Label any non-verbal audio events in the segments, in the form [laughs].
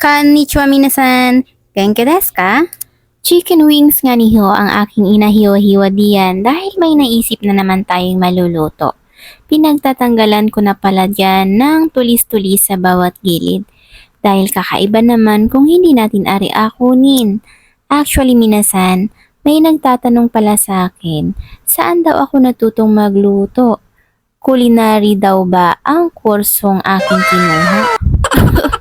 Konnichiwa minasan! Genki desu ka? Chicken wings nga niho ang aking inahiwa-hiwa diyan dahil may naisip na naman tayong maluluto. Pinagtatanggalan ko na pala dyan ng tulis-tulis sa bawat gilid. Dahil kakaiba naman kung hindi natin ari akunin. Actually minasan, may nagtatanong pala sa akin, saan daw ako natutong magluto? Culinary daw ba ang kursong aking kinuha? [laughs]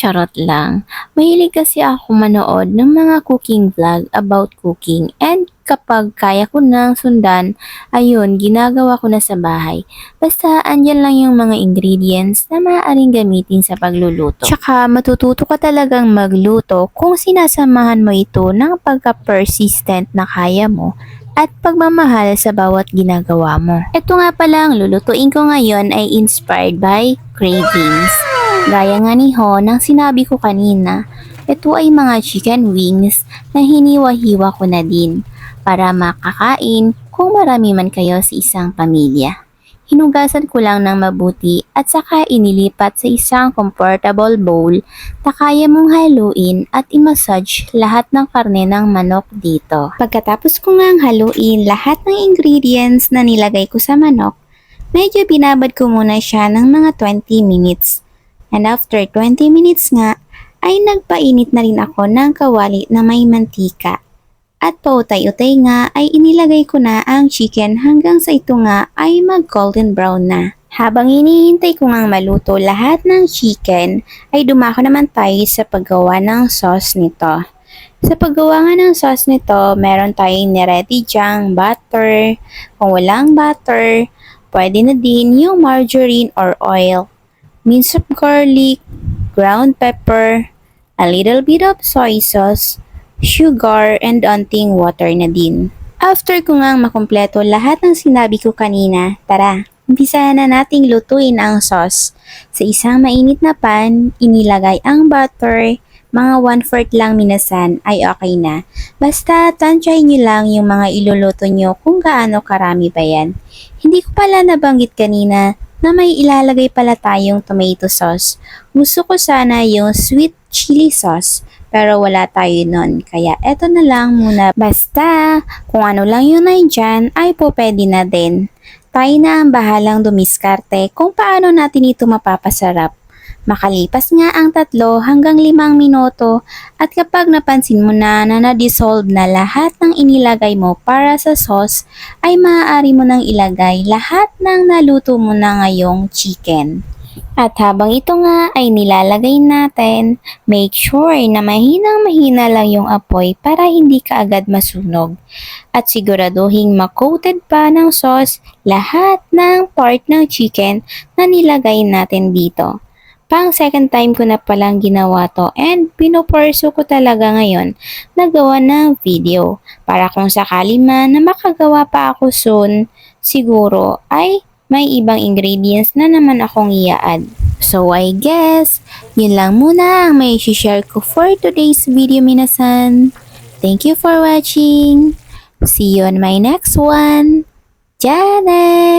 Charot lang. Mahilig kasi ako manood ng mga cooking vlog about cooking and kapag kaya ko nang sundan, ayun, ginagawa ko na sa bahay. Basta andyan lang yung mga ingredients na maaaring gamitin sa pagluluto. Tsaka matututo ka talagang magluto kung sinasamahan mo ito ng pagka-persistent na kaya mo at pagmamahal sa bawat ginagawa mo. Ito nga palang lulutuin ko ngayon ay inspired by cravings. Gaya nga ni Ho ng sinabi ko kanina, ito ay mga chicken wings na hiniwa-hiwa ko na din para makakain kung marami man kayo sa isang pamilya. Hinugasan ko lang ng mabuti at saka inilipat sa isang comfortable bowl na kaya mong haluin at i-massage lahat ng karne ng manok dito. Pagkatapos ko ngang haluin lahat ng ingredients na nilagay ko sa manok, medyo binabad ko muna siya ng mga 20 minutes. And after 20 minutes nga, ay nagpainit na rin ako ng kawali na may mantika. At pautay-utay nga ay inilagay ko na ang chicken hanggang sa ito nga ay mag golden brown na. Habang hinihintay ko ngang maluto lahat ng chicken, ay dumako naman tayo sa paggawa ng sauce nito. Sa paggawa nga ng sauce nito, meron tayong niready dyang butter. Kung walang butter, pwede na din yung margarine or oil mince of garlic, ground pepper, a little bit of soy sauce, sugar, and onting water na din. After ko ngang makumpleto lahat ng sinabi ko kanina, tara, umpisahan na nating lutuin ang sauce. Sa isang mainit na pan, inilagay ang butter, mga 1-4 lang minasan ay okay na. Basta tansyahin nyo lang yung mga iluluto nyo kung gaano karami ba yan. Hindi ko pala nabanggit kanina na may ilalagay pala tayong tomato sauce. Gusto ko sana yung sweet chili sauce, pero wala tayo nun. Kaya eto na lang muna. Basta, kung ano lang yun ay dyan, ay po pwede na din. Tayo na ang bahalang dumiskarte kung paano natin ito mapapasarap. Makalipas nga ang tatlo hanggang limang minuto at kapag napansin mo na na na-dissolve na lahat ng inilagay mo para sa sauce, ay maaari mo nang ilagay lahat ng naluto mo na ngayong chicken. At habang ito nga ay nilalagay natin, make sure na mahinang mahina lang yung apoy para hindi ka agad masunog. At siguraduhin makoated pa ng sauce lahat ng part ng chicken na nilagay natin dito. Pang second time ko na palang ginawa to and pinuporso ko talaga ngayon na gawa ng video para kung sakali man na makagawa pa ako soon, siguro ay may ibang ingredients na naman akong i-add. So I guess, yun lang muna ang may share ko for today's video minasan. Thank you for watching. See you on my next one. Jane!